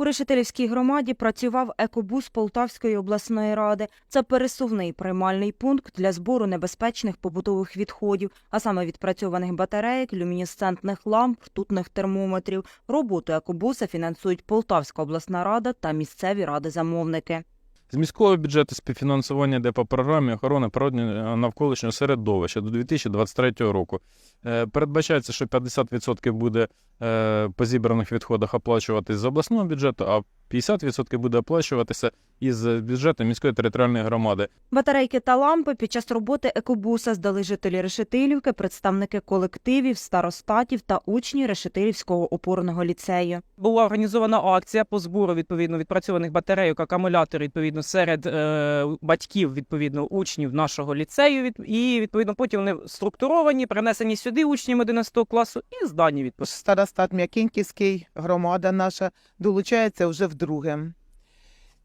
У Решетилівській громаді працював екобус Полтавської обласної ради. Це пересувний приймальний пункт для збору небезпечних побутових відходів, а саме відпрацьованих батареїк, люмінесцентних ламп, ртутних термометрів. Роботу екобуса фінансують Полтавська обласна рада та місцеві ради-замовники. З міського бюджету співфінансування йде по програмі охорони природнього навколишнього середовища до 2023 року. Е, Передбачається, що 50% буде е, по зібраних відходах оплачуватись з обласного бюджету, а 50% буде оплачуватися із бюджету міської територіальної громади. Батарейки та лампи під час роботи екобуса здали жителі Решетилівки, представники колективів, старостатів та учні Решетилівського опорного ліцею. Була організована акція по збору відповідно відпрацьованих батарейок, акумуляторів відповідно серед е, батьків відповідно учнів нашого ліцею. Від, і відповідно потім вони структуровані, принесені сюди учням 11 класу і здані відповідно. Старостат М'якінківський, громада наша долучається вже вдруге.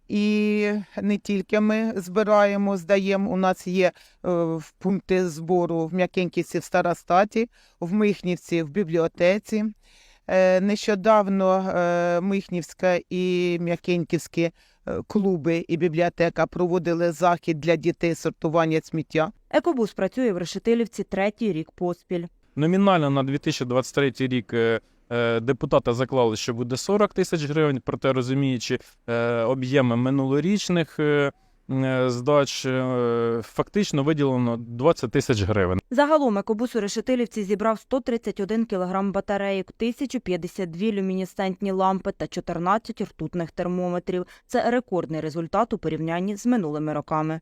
І не тільки ми збираємо, здаємо. У нас є е, пункти збору в М'якінківці в Старостаті, в Михнівці в бібліотеці. Е, нещодавно е, Михнівська і М'якінківські е, клуби і бібліотека проводили захід для дітей сортування сміття. Екобус працює в Решетилівці третій рік поспіль. Номінально на 2023 рік е, депутати заклали, що буде 40 тисяч гривень, проте розуміючи е, об'єми минулорічних е, е, здач, е, фактично виділено 20 тисяч гривень. Загалом екобус у Решетилівці зібрав 131 кг батарейок, 1052 люмінесцентні лампи та 14 ртутних термометрів. Це рекордний результат у порівнянні з минулими роками.